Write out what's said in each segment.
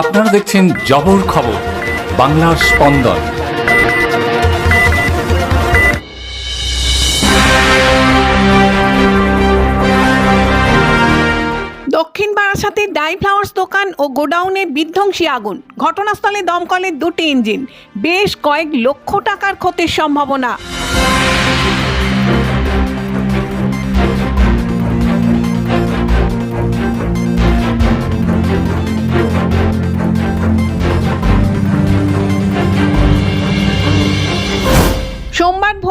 আপনারা দেখছেন জবর খবর, বাংলার স্পন্দন। দক্ষিণ বারাসাতের ডাই ফ্লাওয়ার্স দোকান ও গোডাউনে বিধ্বংসী আগুন। ঘটনাস্থলে দমকলের দুটি ইঞ্জিন। বেশ কয়েক লক্ষ টাকার ক্ষতির সম্ভাবনা।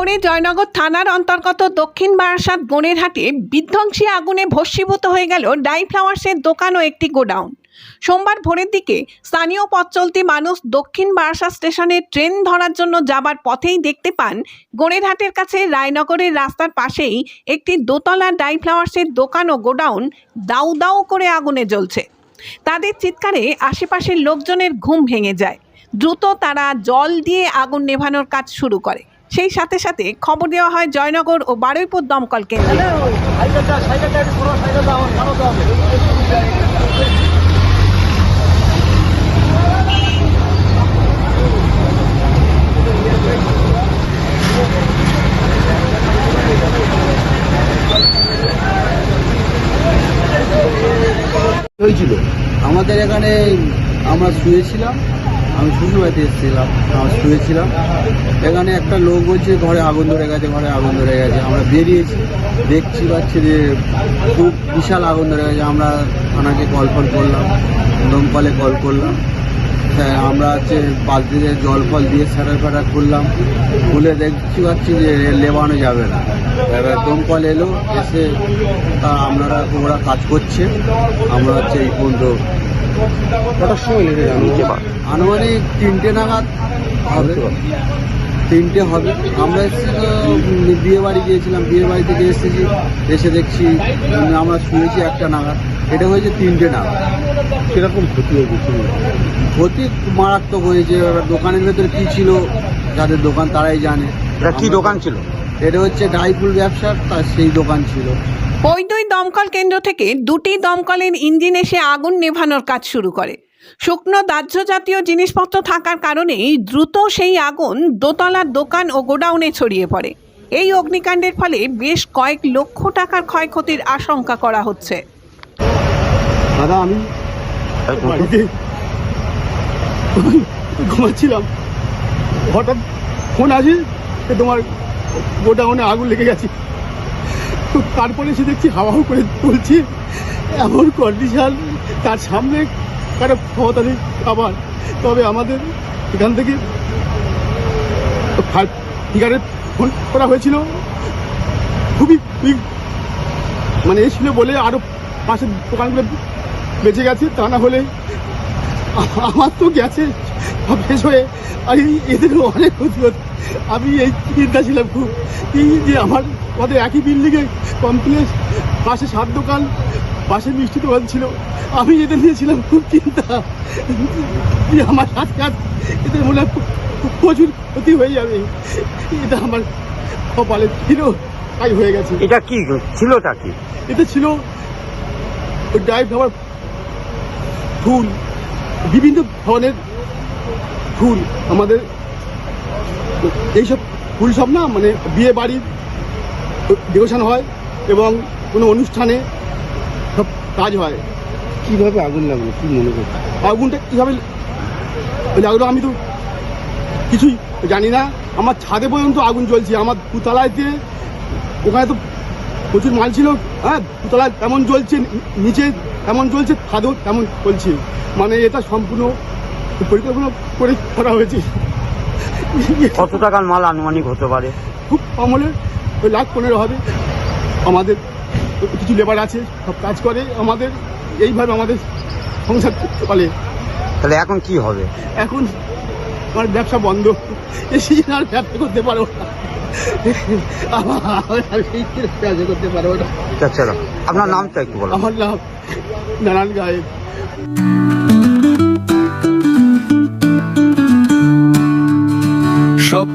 ভোরে জয়নগর থানার অন্তর্গত দক্ষিণ বারাসাত বনেরহাটে বিধ্বংসী আগুনে ভস্মীভূত হয়ে গেল ডাই ফ্লাওয়ার্সের দোকান ও একটি গোডাউন। সোমবার ভোরের দিকে স্থানীয় পথ চলতি মানুষ দক্ষিণ বারাসাত স্টেশনে ট্রেন ধরার জন্য যাবার পথেই দেখতে পান গড়েরহাটের কাছে রায়নগরের রাস্তার পাশেই একটি দোতলা ডাই ফ্লাওয়ার্সের দোকান ও গোডাউন দাউ দাউ করে আগুনে জ্বলছে। তাদের চিৎকারে আশেপাশের লোকজনের ঘুম ভেঙে যায়। দ্রুত তারা জল দিয়ে আগুন নেভানোর কাজ শুরু করে। সেই সাথে সাথে খবর দেওয়া হয় জয়নগর ও বারুইপুর দমকল কেন্দ্রে। হয়েছিল। আমাদের এখানে আমরা শুয়েছিলাম, আমি শ্বশুরবাড়িতে এসেছিলাম, আমরা শুয়েছিলাম। এখানে একটা লোক বলছে, ঘরে আগুন ধরে গেছে, ঘরে আগুন ধরে গেছে। আমরা বেরিয়েছি, দেখছি পাচ্ছি যে খুব বিশাল আগুন ধরে গেছে। আমরা থানাকে কল ফল করলাম দমকলে কল করলাম। হ্যাঁ আমরা হচ্ছে বালতিতে জল ফল দিয়ে স্যাটার ফ্যাটার করলাম খুলে দেখছি পাচ্ছি যে লেবানো যাবে না। এবার দমকল এলো, এসে তা আপনারা ওরা কাজ করছে। আমরা হচ্ছে এই পর্যন্ত কটার সময় লেগে যাবে? আনুমানিক তিনটে নাগাদ হবে। তিনটে হবে। আমরা এসেছি তো বিয়ে বাড়ি গিয়েছিলাম বিয়ে বাড়ি থেকে এসেছি এসে দেখছি আমরা শুয়েছি একটা নাগাদ। এটা হয়েছে তিনটে নাগাদ। কীরকম ক্ষতি হয়ে গেছিল ক্ষতি মারাত্মক হয়েছে। এবার দোকানের ভেতরে কী ছিল যাদের দোকান তারাই জানে। এটা কি দোকান ছিল? এটা হচ্ছে ডাইফুল ব্যবসার তার সেই দোকান ছিল। ওই দুই দমকল কেন্দ্র থেকে দুটি দমকলের ইঞ্জিন এসে আগুন নেভানোর কাজ শুরু করে। শুকনো দাহ্য জাতীয় জিনিসপত্র থাকার কারণেই দ্রুত সেই আগুন দোতলার দোকান ও গোডাউনে ছড়িয়ে পড়ে। এই অগ্নিকাণ্ডের ফলে বেশ কয়েক লক্ষ টাকার ক্ষয়ক্ষতির আশঙ্কা করা হচ্ছে। দাদা আমি বাড়িতে ঘুমাচ্ছিলাম। হঠাৎ ফোন আসে তোমার গোডাউনে আগুন লেগে গেছে। তারপরে এসে দেখছি হাওয়া হাওয়া করে চলছে এমন কন্ডিশন তার সামনে কারও ক্ষমতা নেই আবার। তবে আমাদের এখান থেকে ফায়ার ব্রিগেডে ফোন করা হয়েছিল। খুবই মানে এসেছিল বলে আরও পাশের দোকানগুলো বেঁচে গেছে। তা না হলে আমার তো গেছে। শেষ হয়ে আর এই- এদেরও অনেক ক্ষতি হতো আমি এই চিন্তা ছিলাম খুব। এই যে আমার আমাদের একই বিল্ডিংয়ে কমপ্লেক্স পাশে সাত দোকান পাশে মিষ্টি দোকান ছিল। আমি এদের নিয়েছিলাম খুব চিন্তা। যে আমার হাত কাজ এদের মনে হয় প্রচুর ক্ষতি হয়ে যাবে। এটা আমার কপালে ছিল তাই হয়ে গেছে। এটা কি? ছিলটা কি? এতে ছিল ওই ড্রাই ফ্লাওয়ার ফুল। বিভিন্ন ধরনের ফুল আমাদের এইসব ফুল সব না মানে বিয়ে বাড়ির ডেকোরেশন হয় এবং কোনো অনুষ্ঠানে সব কাজ হয়। কীভাবে আগুন লাগল? কী মনে করছ আগুনটা কীভাবে লাগল আমি তো কিছুই জানি না। আমার ছাদে পর্যন্ত আগুন জ্বলছে। আমার দুতলাইতে ওখানে তো প্রচুর মাল ছিল হ্যাঁ দুতলায় তেমন জ্বলছে নিচে তেমন জ্বলছে ছাদেও তেমন চলছে মানে এটা সম্পূর্ণ পরিকল্পনা করে করা হয়েছে। কত টাকার মাল আনুমানিক হতে পারে? খুব কম হলে ওই লাখ পনেরো হবে। আমাদের কিছু লেবার আছে সব কাজ করে। আমাদের এইভাবে আমাদের সংসার চলে তাহলে এখন কি হবে? এখন আমার ব্যবসা বন্ধ। এই সিজনে আর ব্যবসা করতে পারব না। ব্যবসা করতে পারব না। আচ্ছা আপনার নামটা একটু বলো। আমার লাভ নানান গায়ে